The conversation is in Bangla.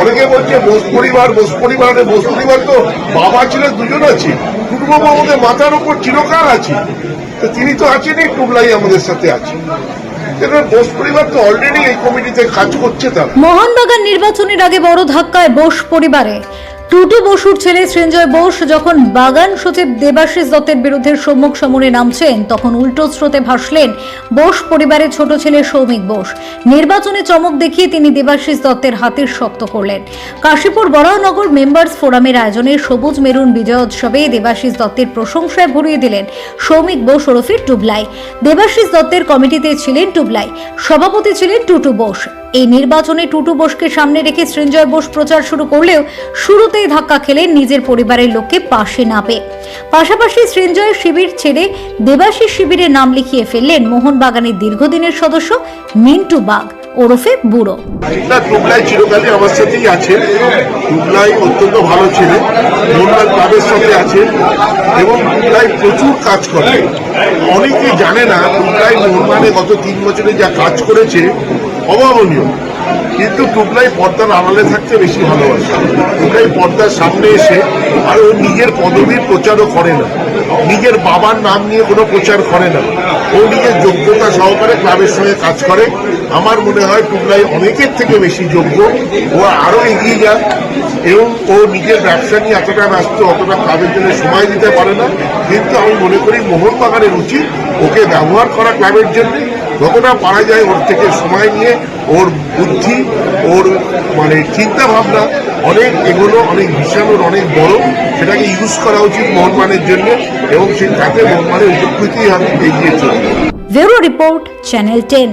অনেকে বলছে বোস পরিবার বোস পরিবার বোস পরিবার তো বাবা ছিল, দুজন আছে। টুটুবাবু আমাদের মাথার উপর চিরকাল আছে। তো তিনি তো আছেনই, টুবলাই আমাদের সাথে আছে এবার বোস পরিবার তো অলরেডি এই কমিটিতে কাজ করছে তারা। মোহনবাগান নির্বাচনের আগে বড় ধাক্কায় বোস পরিবারে। টুটু বসুর ছেলে সৃঞ্জয় বোস যখন বাগান সচিব দেবাশিস দত্তের বিরুদ্ধে সম্মুখ সমরে নামছেন, তখন উল্টো স্রোতে ভাসলেন বোস পরিবারের ছোট ছেলে সৌমিক বোস। নির্বাচনে চমক দেখিয়ে তিনি দেবাশিস দত্তের হাতের শক্ত করলেন। কাশীপুর বরাহনগর মেম্বার্স ফোরামের আয়োজনে সবুজ মেরুন বিজয় উৎসবে দেবাশিস দত্তের প্রশংসায় ভরিয়ে দিলেন সৌমিক বোস ওরফে টুবলাই। দেবাশিস দত্তের কমিটিতে ছিলেন টুবলাই। সভাপতি ছিলেন টুটু বোস। এই নির্বাচনে টুটু বোসকে সামনে রেখে সৃঞ্জয় বোস প্রচার শুরু করলেও শুরুতেই ধাক্কা খেলেন নিজের পরিবারের লোককে পাশে না পেয়ে পাশাপাশি সৃঞ্জয় শিবির ছেড়ে দেবাশিস শিবিরে নাম লিখিয়ে ফেললেন মোহনবাগানের দীর্ঘদিনের সদস্য মিন্টু বাগ, ওরফে বুড়ো। না টুবলাই আমার সাথেই আছে। টুবলাই অত্যন্ত ভালো ছেলে, মোহনবাগ ক্লাবের সাথে আছে এবং টুবলাই প্রচুর কাজ করে। অনেকেই জানে না টুবলাই মোহনবাগে গত তিন বছরে যা কাজ করেছে, অভাবনীয়। কিন্তু টুবলাই পর্দার আড়ালে থাকতে বেশি ভালোবাসে। টুবলাই পর্দার সামনে এসে আর ও নিজের পদবীর প্রচারও করে না। নিজের বাবার নাম নিয়ে কোনো প্রচার করে না। ও নিজের যোগ্যতা সহকারে ক্লাবের সঙ্গে কাজ করে। আমার মনে হয় টুবলাই অনেকের থেকে বেশি যোগ্য। ও আরও এগিয়ে যাক এবং ও নিজের ব্যবসা নিয়ে এতটা ব্যস্ত, অতটা ক্লাবের জন্য সময় দিতে পারে না। কিন্তু আমি মনে করি মোহনবাগানের উচিত ওকে ব্যবহার করা ক্লাবের জন্য। যতটা পারা যায় ওর থেকে সময় নিয়ে ওর বুদ্ধি, ওর মানে চিন্তা ভাবনা অনেক এগুলো, অনেক হিসাবের অনেক বড়। সেটাকে ইউজ করা উচিত মোহনবাগানের জন্য এবং সেই তাতে মোহনবাগানের উপকৃতই হবে এগিয়ে চলবে রিপোর্ট, চ্যানেল টেন।